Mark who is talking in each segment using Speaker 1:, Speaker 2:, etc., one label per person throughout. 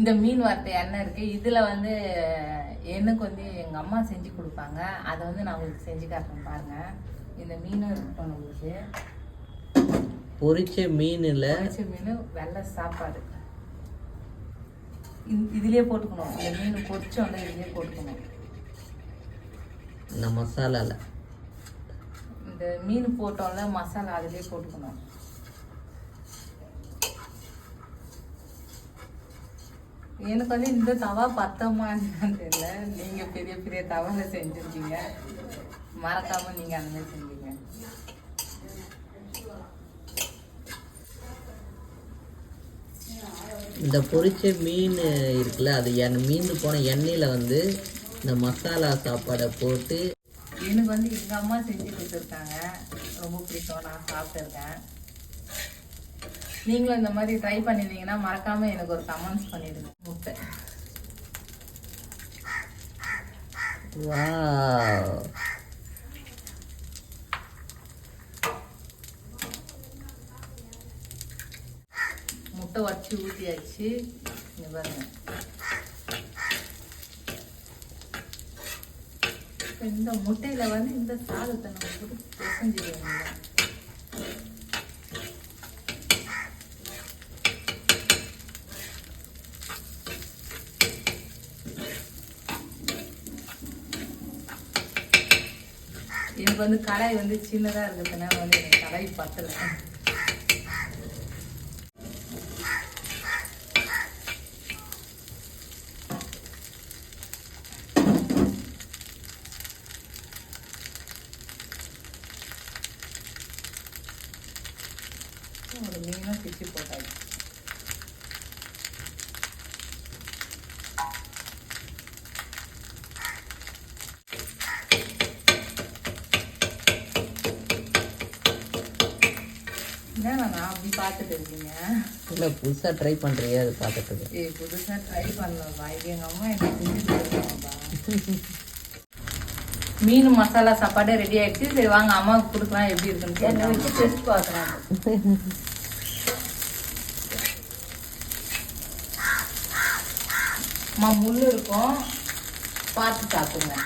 Speaker 1: இந்த மீன் வறுத்த எண்ணெய் இருக்கு? இதுல வந்து எனக்கு வந்து எங்க அம்மா செஞ்சு கொடுப்பாங்க. அதை வந்து நான் உங்களுக்கு செஞ்சு காட்டுறேன் பாருங்க. இந்த மீனும் இருக்கட்டும் உங்களுக்கு
Speaker 2: பொரிச்ச மீனில்
Speaker 1: பொரிச்ச மீன் வெள்ளை சாப்பாடு. இதுலயே போட்டுக்கணும். இந்த மீன் பொரிச்சோம்ல இதுலயே போட்டுக்கணும்.
Speaker 2: இந்த மசாலாவில்
Speaker 1: இந்த மீன் போட்டோம்ல மசாலா அதுலயே போட்டுக்கணும். எனக்கு வந்து இந்த தவா பத்தமான்னு தெரியல. நீங்க பெரிய பெரிய தவால செஞ்சிருக்கீங்க. மறக்காம நீங்க அந்த மாதிரி செஞ்சீங்க.
Speaker 2: இந்த பொரிச்ச மீன் இருக்குல்ல அது என் மீன் போன எண்ணெயில் வந்து இந்த மசாலா சாப்பாடை போட்டு
Speaker 1: எனக்கு வந்து எங்க அம்மா செஞ்சு கொடுத்துருக்காங்க. ரொம்ப பிடிக்கும். நான் சாப்பிட்டுருக்கேன். நீங்களும் இந்த மாதிரி ட்ரை பண்ணிருந்தீங்கன்னா மறக்காம எனக்கு ஒரு கமெண்ட்ஸ் பண்ணிடுங்க. முட்டை முட்டை வச்சு ஊற்றியாச்சு இங்க பாருங்க. இந்த முட்டையில வந்து இந்த சாதத்தை நம்ம போட்டு பிசைஞ்சிடுவோம் எனக்கு வந்து கடாய் வந்து சின்னதாக இருக்கிறதுனால வந்து எனக்கு கடாய் பத்தல. ஒரு மீனும் பிச்சு போட்டாச்சு. என்ன நான் அப்படி பார்த்துட்டு இருக்கீங்க.
Speaker 2: இல்லை புதுசாக ட்ரை பண்ணுறியே அது பார்க்கறதுக்கு.
Speaker 1: ஏய் புதுசா ட்ரை பண்ணலப்பா இது எங்க அம்மா என்ன செஞ்சு மீன் மசாலா சாப்பாடு ரெடி ஆயிடுச்சு. சரி வாங்க அம்மாவுக்கு கொடுக்கலாம் எப்படி இருக்குன்னு
Speaker 3: என்னை. வச்சு டெஸ்ட் பார்க்குறாங்க
Speaker 1: அம்மா முள்ளு இருக்கும். பார்த்து சாப்பிடுங்க.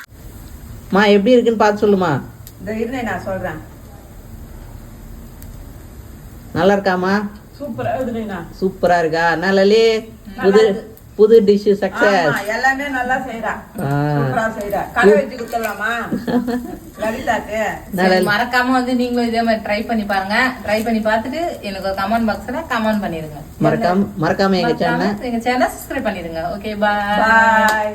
Speaker 2: மா எப்படி இருக்குன்னு பார்த்து சொல்லுமா.
Speaker 3: இந்த இருந்தே நான் சொல்றேன்.
Speaker 2: நல்லா இருக்காமா
Speaker 3: சூப்பரா
Speaker 2: இருக்கா? நல்லலே புது புது டிஷ் சக்சஸ்
Speaker 3: எல்லாமே நல்லா செய்யறா
Speaker 2: ஆ.
Speaker 3: சூப்பரா செய்யறா கடை வச்சு லலிதாக்கு.
Speaker 1: சரி, மறக்காம வந்து நீங்களும் இதே மாதிரி ட்ரை பண்ணி பாருங்க. ட்ரை பண்ணி பார்த்துட்டு எனக்கு ஒரு கமெண்ட் பாக்ஸ்ல கமெண்ட் பண்ணிருங்க
Speaker 2: மறக்காம மறக்காம எங்க சேனல்
Speaker 1: எங்க சேனல் சப்ஸ்கிரைப் பண்ணிருங்க ஓகே பாய்
Speaker 3: பாய்